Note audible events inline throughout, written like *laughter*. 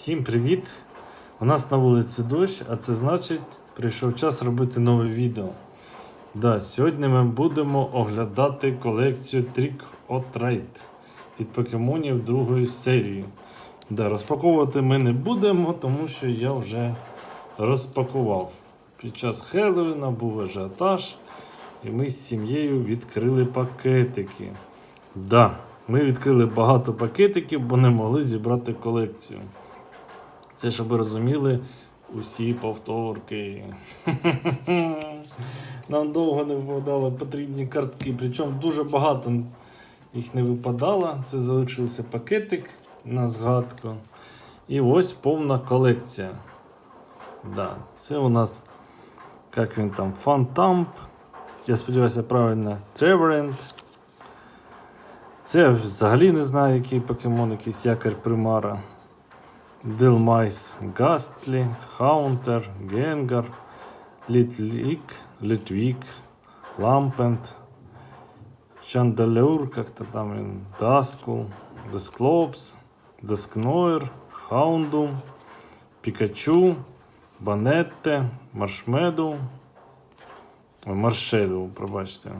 Всім привіт! У нас на вулиці дощ, а це значить, прийшов час робити нове відео. Да, сьогодні ми будемо оглядати колекцію Trick or Treat від покемонів другої серії. Да, розпаковувати ми не будемо, тому що я вже розпакував. Під час Хеллоуіна був ажіотаж, і ми з сім'єю відкрили пакетики. Да, ми відкрили багато пакетиків, бо не могли зібрати колекцію. Це, щоб ви розуміли, усі повторки. *laughs* Нам довго не випадали потрібні картки, причому дуже багато їх не випадало. Це залишився пакетик на згадку. І ось повна колекція. Да, це у нас, як він там, Фантамп. Я сподіваюся, правильно, Треверент. Це взагалі не знаю, який покемон, якийсь якорь примара. Дилмайс, Гастлі, Хаунтер, Генгар, Літлік, Літвік, Лампент, Чандалюр, как-то там Даскул, Десклопс, Дескнойр, Хаундум, Пікачу, Банетте, Маршмеду, Маршеду, пробачте.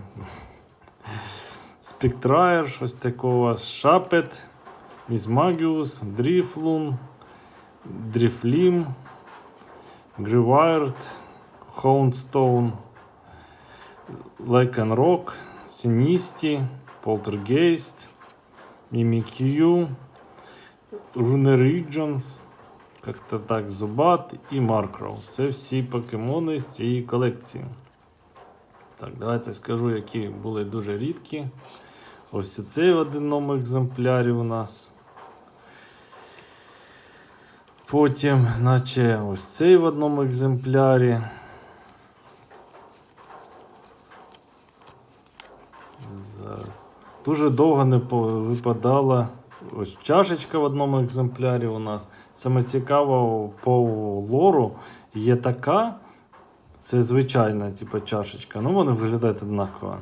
Спектрайр, щось такого, Шапет, Мізмагіус, Дріфлун, Дріфлім, Гривайрд, Хоунстоун, Лекенрок, Сіністі, Полтергейст, Мімікью, Рунеріджонс, як-то так, Зубат і Маркроу. Це всі покемони з цієї колекції. Так, давайте скажу, які були дуже рідкі. Ось цей в одному екземплярі у нас. Потім, наче ось цей в одному екземплярі. Зараз. Дуже довго не випадала ось чашечка в одному екземплярі у нас. Саме цікаво по лору є така. Це звичайна типу, чашечка. Ну, вони виглядають однаково.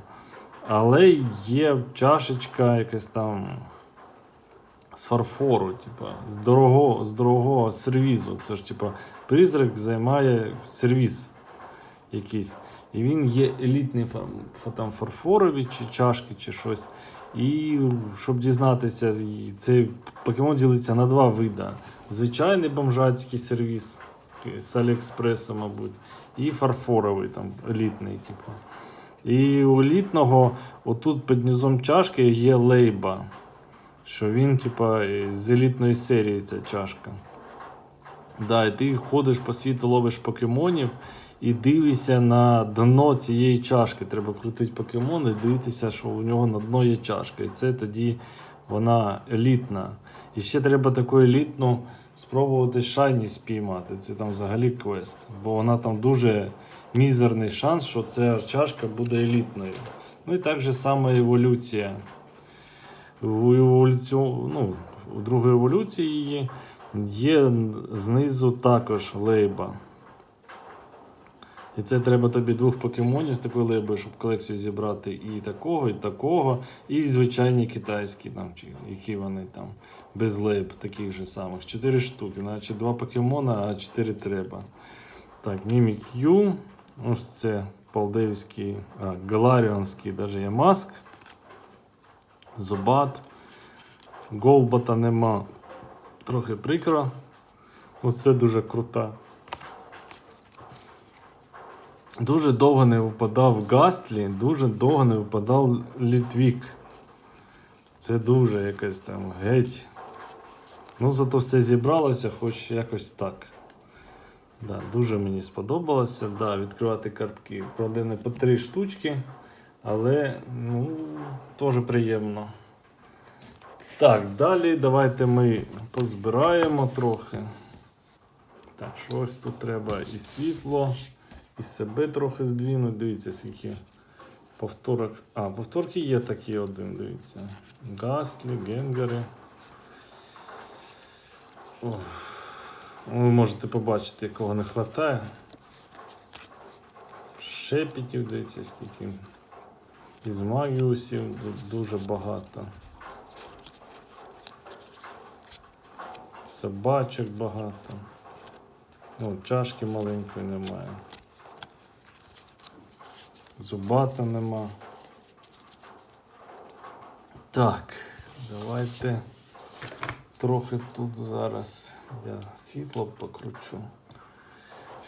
Але є чашечка якась там з фарфору, типу, з дорогого, з дорогого сервізу. Це ж, типу, призрак займає сервіз якийсь. І він є елітний там, фарфорові чи чашки, чи щось. І щоб дізнатися, цей покемон ділиться на два види: звичайний бомжацький сервіс з Аліекспресу, мабуть, і фарфоровий, там, елітний, типу. І у елітного, отут під низом чашки є лейба. Що він, типа, з елітної серії ця чашка. Да, і ти ходиш по світу, ловиш покемонів і дивишся на дно цієї чашки. Треба крутити покемон і дивитися, що у нього на дно є чашка. І це тоді вона елітна. І ще треба таку елітну спробувати шайні спіймати. Це там взагалі квест. Бо вона там дуже мізерний шанс, що ця чашка буде елітною. Ну і так же саме еволюція. У еволюцію, ну, у другій еволюції її є знизу також лейба. І це треба тобі двох покемонів з такою лейбою, щоб колекцію зібрати і такого, і такого, і звичайні китайські, там, чи які вони там, без лейб, таких же самих. Чотири штуки. Значить два покемона, а чотири треба. Так, Mimikyu. Ось це полдеївський, а, галаріонський, навіть є маск. Зубат. Голбота нема. Трохи прикро. Оце дуже крута. Дуже довго не випадав Гастлі, дуже довго не випадав Літвік. Це дуже якась там геть. Ну, зато все зібралося, хоч якось так. Да, дуже мені сподобалося. Да, відкривати картки. Правда, не по три штучки, але ну, теж приємно. Так, далі давайте ми позбираємо трохи. Так, щось тут треба і світло, і себе трохи здвинути. Дивіться, скільки повторок. А, повторки є такі один, дивіться. Гаслі, генгари. Ох. Ви можете побачити, якого не вистачає. Шепітів, дивіться, скільки. Із магіусів дуже багато. собачок багато. О, чашки маленької немає. Зубата нема. Так, давайте трохи тут зараз я світло покручу,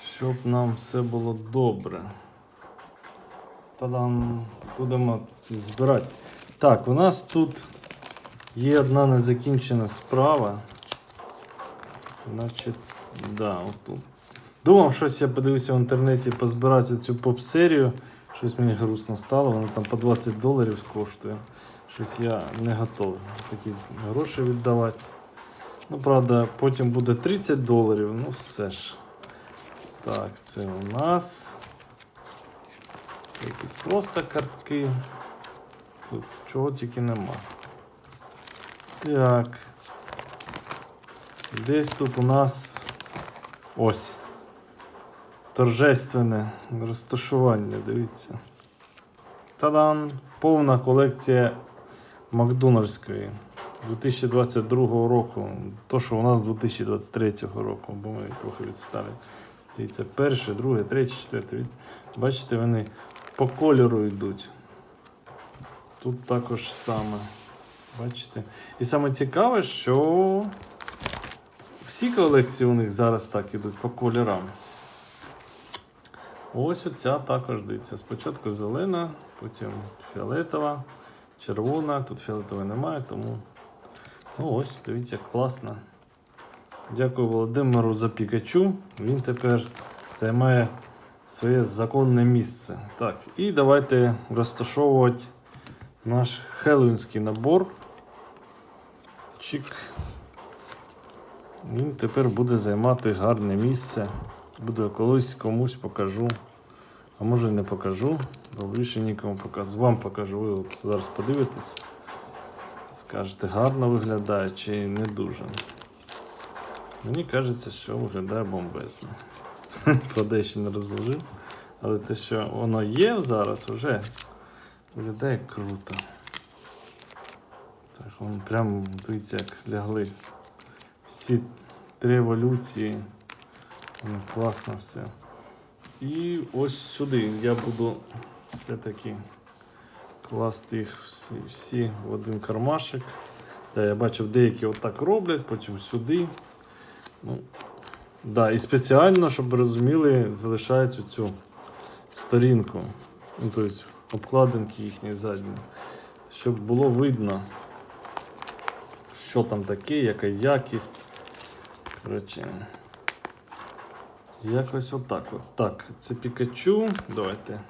щоб нам все було добре. Та-дам, будемо збирати. Так, у нас тут є одна незакінчена справа. Значить, да, отут. Думав, щось я подивився в інтернеті позбирати цю поп-серію. Щось мені грустно стало, вона там по 20 доларів коштує. Щось я не готовий такі гроші віддавати. Ну, правда, потім буде 30 доларів, ну все ж. Так, це у нас. Якісь просто картки. Тут чого тільки нема. Так. Десь тут у нас ось. Торжественне розташування, дивіться. Та-дам! Повна колекція Макдональдської 2022 року. То, що у нас 2023 року, бо ми трохи відстали. Дивіться, перше, друге, третє, четверте. Бачите, вони по кольору йдуть. Тут також саме. Бачите? І саме цікаве, що всі колекції у них зараз так ідуть по кольорам. Ось оця також дивіться. Спочатку зелена, потім фіолетова, червона. Тут фіолетової немає, тому. Ну ось, дивіться, класно. Дякую Володимиру за Пікачу. Він тепер займає своє законне місце. Так, і давайте розташовувати наш хеллоуінський набор. Чик. Він тепер буде займати гарне місце. Буду колись комусь покажу. А може не покажу, бо більше нікому покажу. Вам покажу. Ви от зараз подивитесь. Скажете, гарно виглядає чи не дуже. Мені кажеться, що виглядає бомбезно. *laughs* Про ще не розложив. Але те, що воно є зараз, вже виглядає круто. Так, вон прям дивіться, як лягли. Всі три еволюції. Воно класно все. І ось сюди я буду все-таки класти їх всі, всі в один кармашик. Да, я бачив, деякі отак роблять, потім сюди. Ну, да, і спеціально, щоб ви розуміли, залишають цю сторінку. Ну, тобто обкладинки їхні задні. Щоб було видно, що там таке, яка якість. Коротше. Якось отак. От. Так, це Пікачу. Давайте.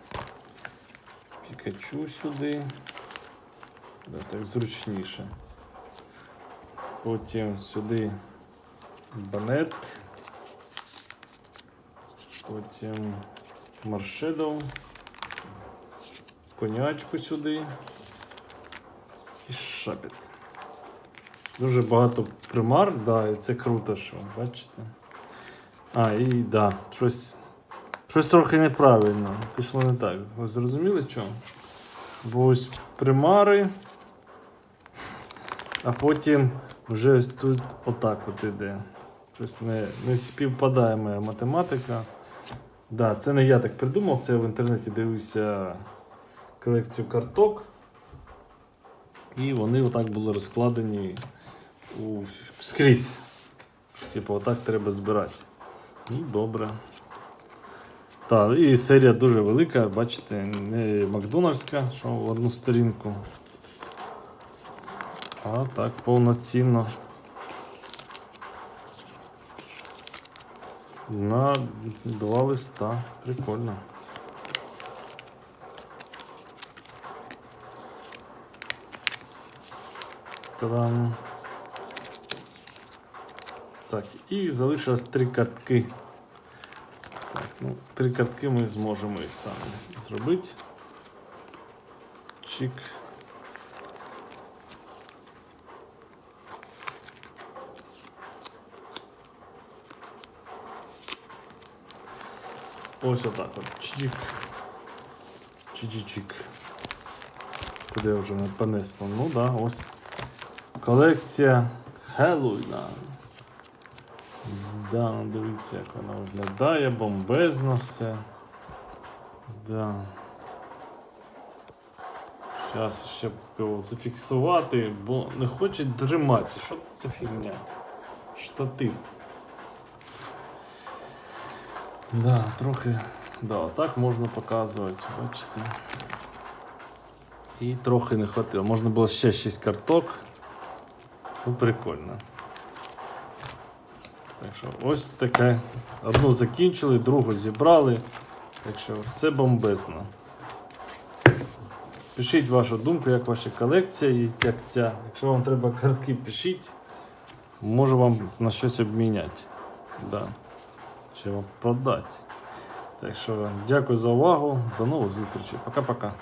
Пікачу сюди. Да, так зручніше. Потім сюди банет. Потім маршедов. Конячку сюди. І шапіт. Дуже багато примар, да, і це круто, що бачите. А, і да, щось. Щось трохи неправильно. Пішло не так. Ви зрозуміли що? Бо ось примари. А потім вже ось тут отак от іде. Щось не, не співпадає моя математика. Да, це не я так придумав, це в інтернеті дивився колекцію карток. І вони отак були розкладені у, скрізь. Типу, отак треба збирати. Ну, добре. Так, і серія дуже велика, бачите, не Макдональдська, що в одну сторінку. А так повноцінно. На два листа. Прикольно. Та-дам. Так, і залишилось три картки. Так, ну, три картки ми зможемо і самі зробити. Чик. Ось отак от. Чик. Чик-чик. Куди вже не понесло? Ну да, ось. Колекція Хеллоуіна. Да, ну дивіться, як воно виглядає, бомбезно все. Да. Зараз ще його зафіксувати, бо не хоче триматися. Що це фігня? Штатив. Да, трохи. Да, так можна показувати, бачите. І трохи не хватило. Можна було ще 6 карток. Ну, прикольно. Так що ось таке. Одну закінчили, другу зібрали. Так що все бомбезно. Пишіть вашу думку, як ваша колекція, і як ця. Якщо вам треба картки, пишіть. Можу вам на щось обміняти. Да. Чи продати. Так що дякую за увагу. До нових зустрічей. Пока-пока.